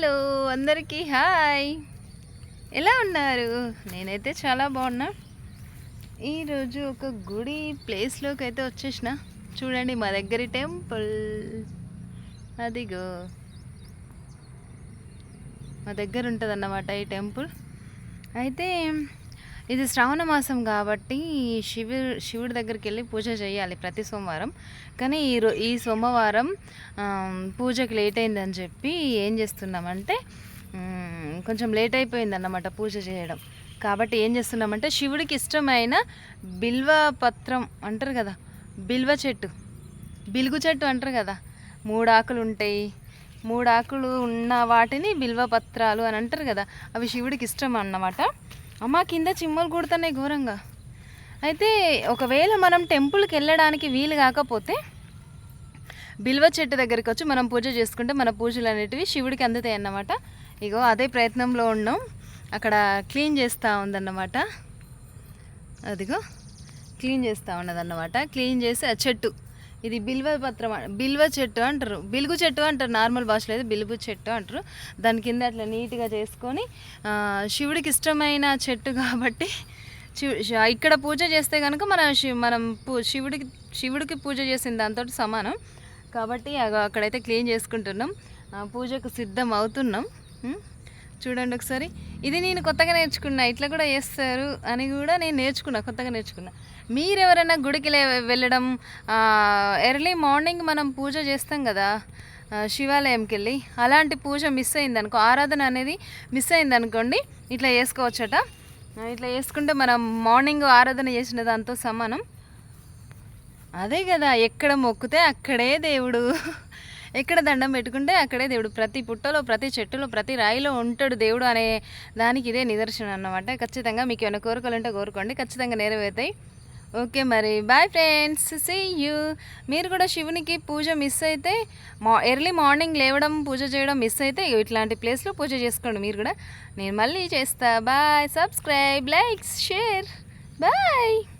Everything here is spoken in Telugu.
హలో అందరికీ హాయ్. ఎలా ఉన్నారు? నేనైతే చాలా బాగున్నా. ఈరోజు ఒక గుడి ప్లేస్లోకి అయితే వచ్చేసిన. చూడండి మా దగ్గర టెంపుల్. అదిగో. మా దగ్గర ఉంటుంది అన్నమాట ఈ టెంపుల్. అయితే ఇది శ్రావణ మాసం కాబట్టి శివు శివుడి దగ్గరికి వెళ్ళి పూజ చేయాలి ప్రతి సోమవారం. కానీ ఈ రో ఈ సోమవారం పూజకి లేట్ అయిందని చెప్పి ఏం చేస్తున్నామంటే కొంచెం లేట్ అయిపోయింది అన్నమాట పూజ చేయడం. కాబట్టి ఏం చేస్తున్నామంటే శివుడికి ఇష్టమైన బిల్వ పత్రం అంటారు కదా బిల్వ చెట్టు బిలుగు చెట్టు అంటారు కదా మూడు ఆకులు ఉంటాయి. మూడు ఆకులు ఉన్న వాటిని బిల్వ పత్రాలు అని అంటారు కదా అవి శివుడికి ఇష్టం అన్నమాట. అమ్మ కింద చిమ్మలు కుడుతున్నాయి ఘోరంగా. అయితే ఒకవేళ మనం టెంపుల్కి వెళ్ళడానికి వీలు కాకపోతే బిల్వ చెట్టు దగ్గరికి వచ్చి మనం పూజ చేసుకుంటే మన పూజలు అనేటివి శివుడికి అందుతాయి అన్నమాట. ఇగో అదే ప్రయత్నంలో ఉన్నాం. అక్కడ క్లీన్ చేస్తూ ఉందన్నమాట. అదిగో క్లీన్ చేస్తూ ఉన్నదన్నమాట. క్లీన్ చేసి ఆ చెట్టు ఇది బిల్వ పత్రం బిల్వ చెట్టు అంటారు. బిలుగు చెట్టు అంటారు. నార్మల్ భాషలో అయితే బిలుగు చెట్టు అంటారు. దాని కింద అట్లా నీట్గా చేసుకొని శివుడికి ఇష్టమైన చెట్టు కాబట్టి శివు ఇక్కడ పూజ చేస్తే కనుక మన శి మనం పూ శివుడికి శివుడికి పూజ చేసిన దాంతో సమానం. కాబట్టి అగ- అక్కడైతే క్లీన్ చేసుకుంటున్నాం. పూజకు సిద్ధం అవుతున్నాం. చూడండి ఒకసారి. ఇది నేను కొత్తగా నేర్చుకున్నా ఇట్లా కూడా చేస్తారు అని కూడా నేను నేర్చుకున్నా కొత్తగా నేర్చుకున్నా. మీరు ఎవరైనా గుడికి లే- వెళ్ళడం ఎర్లీ మార్నింగ్ మనం పూజ చేస్తాం కదా శివాలయంకి వెళ్ళి అలాంటి పూజ మిస్ అయింది అనుకో ఆరాధన అనేది మిస్ అయిందనుకోండి ఇట్లా చేసుకోవచ్చట. ఇట్లా చేసుకుంటే మనం మార్నింగ్ ఆరాధన చేసిన దాంతో సమానం. అదే కదా ఎక్కడ మొక్కితే అక్కడే దేవుడు. ఎక్కడ దండం పెట్టుకుంటే అక్కడే దేవుడు ప్రతి పుట్టలో ప్రతి చెట్టులో ప్రతి రాయిలో ఉంటాడు దేవుడు అనే దానికి ఇదే నిదర్శనం అన్నమాట. ఖచ్చితంగా మీకు ఏమైనా కోరికలు ఉంటే కోరుకోండి. ఖచ్చితంగా నెరవేరుతాయి. ఓకే మరి. బాయ్ ఫ్రెండ్స్ సీ యూ మీరు కూడా శివునికి పూజ మిస్ అయితే మా ఎర్లీ మార్నింగ్ లేవడం పూజ చేయడం మిస్ అయితే ఇట్లాంటి ప్లేస్లో పూజ చేసుకోండి. మీరు కూడా నేను మళ్ళీ చేస్తా. Bye subscribe likes share bye